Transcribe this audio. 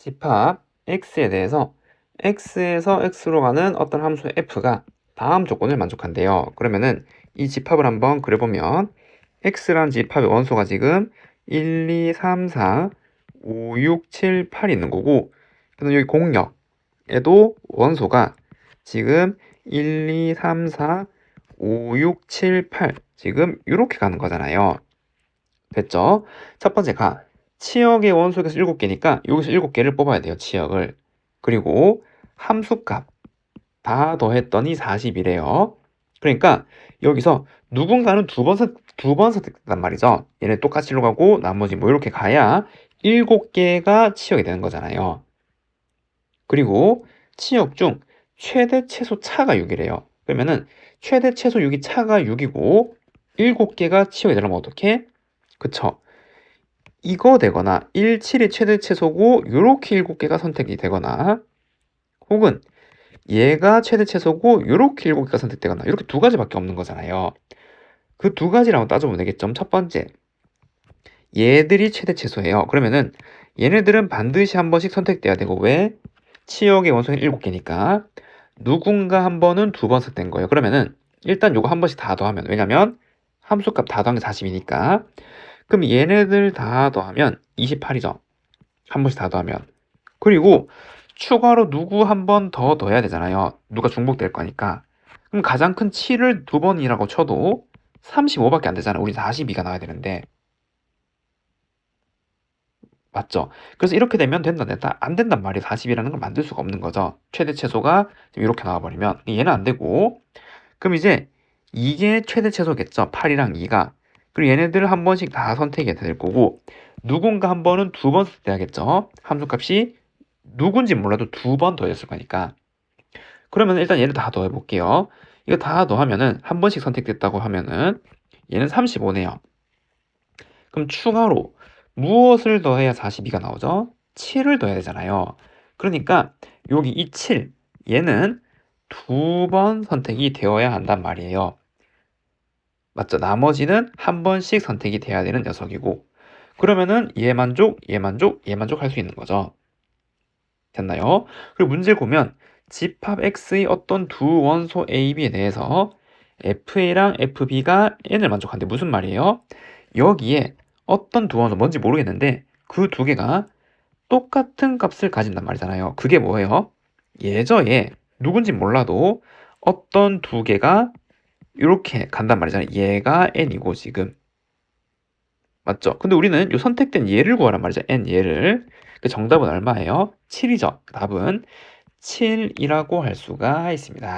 집합 x에 대해서 x에서 x로 가는 어떤 함수 f가 다음 조건을 만족한대요. 그러면은 이 집합을 한번 그려보면 x라는 집합의 원소가 지금 1, 2, 3, 4, 5, 6, 7, 8 있는 거고 그다음 여기 공역에도 원소가 지금 1, 2, 3, 4, 5, 6, 7, 8 지금 이렇게 가는 거잖아요. 됐죠? 첫 번째 가 치역의 원소에서 7개니까 여기서 7개를 뽑아야 돼요. 치역을. 그리고 함수값 다 더했더니 40이래요. 그러니까 여기서 누군가는 두 번 두 번 선택된단 말이죠. 얘네 똑같이 로 가고 나머지 뭐 이렇게 가야 7개가 치역이 되는 거잖아요. 그리고 치역 중 최대 최소 차가 6이래요. 그러면은 최대 최소 6이 차가 6이고 7개가 치역이 되려면 어떻게? 그쵸? 이거 되거나 1, 7이 최대 최소고 요렇게 7개가 선택이 되거나 혹은 얘가 최대 최소고 요렇게 7개가 선택되거나 이렇게 두 가지밖에 없는 거잖아요. 그 두 가지라고 따져보면 되겠죠. 첫 번째 얘들이 최대 최소예요. 그러면은 얘네들은 반드시 한 번씩 선택돼야 되고 왜? 치역의 원소는 7개니까 누군가 한 번은 두 번 선택된 거예요. 그러면은 일단 요거 한 번씩 다 더하면 왜냐면 함수값 다 더한 게 40이니까 그럼 얘네들 다 더하면 28이죠. 한 번씩 다 더하면. 그리고 추가로 누구 한 번더 더해야 되잖아요. 누가 중복될 거니까. 그럼 가장 큰 7을 두 번이라고 쳐도 35밖에 안 되잖아요. 우리 42가 나와야 되는데. 맞죠? 그래서 이렇게 되면 된다, 된다. 안 된단 말이에요. 40이라는 걸 만들 수가 없는 거죠. 최대 최소가 이렇게 나와버리면. 얘는 안 되고. 그럼 이제 이게 최대 최소겠죠. 8이랑 2가. 그리고 얘네들을 한 번씩 다 선택해야 될 거고 누군가 한 번은 두 번 선택해야겠죠. 함수값이 누군지 몰라도 두 번 더했을 거니까. 그러면 일단 얘를 다 더해 볼게요. 이거 다 더하면은 한 번씩 선택됐다고 하면은 얘는 35네요. 그럼 추가로 무엇을 더해야 42가 나오죠? 7을 더해야 되잖아요. 그러니까 여기 이 7, 얘는 두 번 선택이 되어야 한단 말이에요. 맞죠? 나머지는 한 번씩 선택이 돼야 되는 녀석이고 그러면은 얘 만족, 얘 만족, 얘 만족 할 수 있는 거죠. 됐나요? 그리고 문제를 보면 집합 X의 어떤 두 원소 A, B에 대해서 FA랑 FB가 N을 만족하는데 무슨 말이에요? 여기에 어떤 두 원소 뭔지 모르겠는데 그 두 개가 똑같은 값을 가진단 말이잖아요. 그게 뭐예요? 예저에 누군지 몰라도 어떤 두 개가 이렇게 간단 말이잖아요. 얘가 n이고 지금 맞죠? 근데 우리는 이 선택된 얘를 구하란 말이죠. n 얘를. 그 정답은 얼마예요? 7이죠. 답은 7이라고 할 수가 있습니다.